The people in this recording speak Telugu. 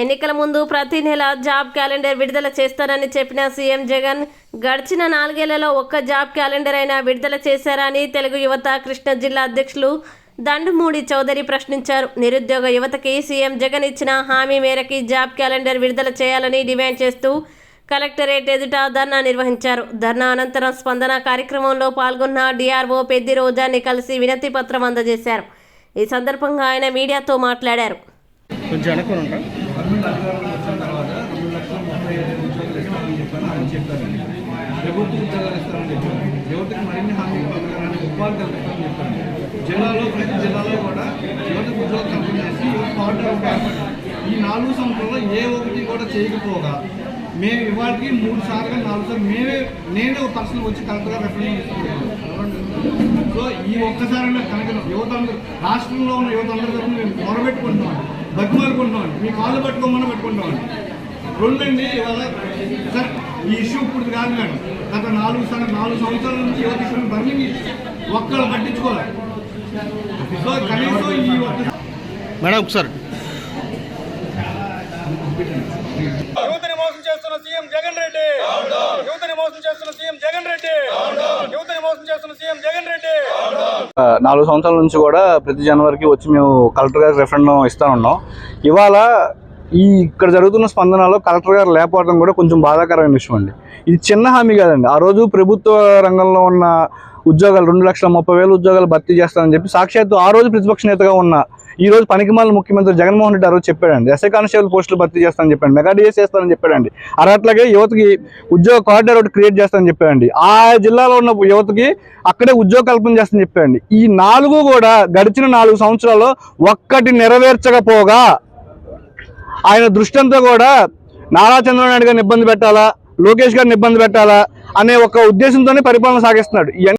ఎన్నికల ముందు ప్రతి నెల జాబ్ క్యాలెండర్ విడుదల చేస్తారని చెప్పిన సీఎం జగన్ గడిచిన నాలుగేళ్ళలో ఒక్క జాబ్ క్యాలెండర్ అయినా విడుదల చేశారని తెలుగు యువత కృష్ణా జిల్లా అధ్యక్షులు దండుమూడి చౌదరి ప్రశ్నించారు. నిరుద్యోగ యువతకి సీఎం జగన్ ఇచ్చిన హామీ మేరకి జాబ్ క్యాలెండర్ విడుదల చేయాలని డిమాండ్ చేస్తూ కలెక్టరేట్ ఎదుట ధర్నా నిర్వహించారు. ధర్నా అనంతరం స్పందన కార్యక్రమంలో పాల్గొన్న డిఆర్ఓ పెద్ది రోజాని కలిసి వినతి పత్రం అందజేశారు. ఈ సందర్భంగా ఆయన మీడియాతో మాట్లాడారు. కొంచెం అనుకుని ఉంటా ప్రభుత్వ ఉద్యోగాలు ఇస్తామని చెప్పారు. యువతకు మరిన్ని హామీ పథకాలని ఉపాధి కల్పిస్తామని చెప్పాను జిల్లాలో ప్రతి జిల్లాలో కూడా యువతకు ఉద్యోగ కంపెనీ చేసి యువత ఈ నాలుగు సంవత్సరాల్లో ఏ ఒకటి కూడా చేయకపోగా మేము ఇవాటికి మూడు సార్లు నాలుగు సార్లు మేమే నేనే ఒక పర్సన్ వచ్చి కలెక్టర్గా రిప్రజెంట్ ఇస్తున్నాను సో ఈ ఒక్కసారి కనుక యువత రాష్ట్రంలో ఉన్న యువత అందరి తరఫున మేము మొరబెట్టుకుంటున్నాం బతిమాలుకుంటున్నాం మీ కాళ్ళు పట్టుకోమని పెట్టుకుంటామండి రెండండి ఇవాళ సార్ ఈ ఇష్యూ ఇప్పుడు కాదు మేడం గత నాలుగు సార్ నాలుగు సంవత్సరాల నుంచి యువత ఇష్యూ బర్నింగ్ ఒక్కళ్ళు పట్టించుకోవాలి సో కనీసం ఈ ఒక్క మేడం ఒకసారి. యువతని మోసం చేస్తున్న సీఎం జగన్ రెడ్డి. యువతని మోసం చేస్తున్న సీఎం జగన్ రెడ్డి. యువతని మోసం చేస్తున్న సీఎం జగన్ నాలుగు సంవత్సరాల నుంచి కూడా ప్రతి జనవరికి వచ్చి మేము కలెక్టర్ గారికి రెఫరెండం ఇస్తా ఉన్నాం. ఇవాళ ఈ ఇక్కడ జరుగుతున్న స్పందనలో కలెక్టర్ గారు లేకపోవడం కూడా కొంచెం బాధాకరమైన విషయం అండి. ఇది చిన్న హామీ కాదండి. ఆ రోజు ప్రభుత్వ రంగంలో ఉన్న ఉద్యోగాలు రెండు లక్షల ముప్పై వేల ఉద్యోగాలు భర్తీ చేస్తానని చెప్పి సాక్షాత్తు ఆ రోజు ప్రతిపక్ష నేతగా ఉన్న ఈ రోజు పనికిమాల ముఖ్యమంత్రి జగన్మోహన్ రెడ్డి ఆ రోజు చెప్పాడండి. ఎస్ఐ కానిస్టేబుల్ పోస్టులు భర్తీ చేస్తానని చెప్పాడు మెగా డిఎస్ చేస్తానని చెప్పాడండి. అలా యువతకి ఉద్యోగ కార్డర్ ఒకటి క్రియేట్ చేస్తానని చెప్పాడండి. ఆ జిల్లాలో ఉన్న యువతకి అక్కడే ఉద్యోగ కల్పన చేస్తానని చెప్పాడండి. ఈ నాలుగు కూడా గడిచిన నాలుగు సంవత్సరాల్లో ఒక్కటి నెరవేర్చకపోగా ఆయన దృష్టి అంతా కూడా నారా చంద్రబాబు నాయుడు గారిని ఇబ్బంది పెట్టాలా? లోకేష్ గారిని ఇబ్బంది పెట్టాలా? అనే ఒక ఉద్దేశంతోనే పరిపాలన సాగిస్తున్నాడు.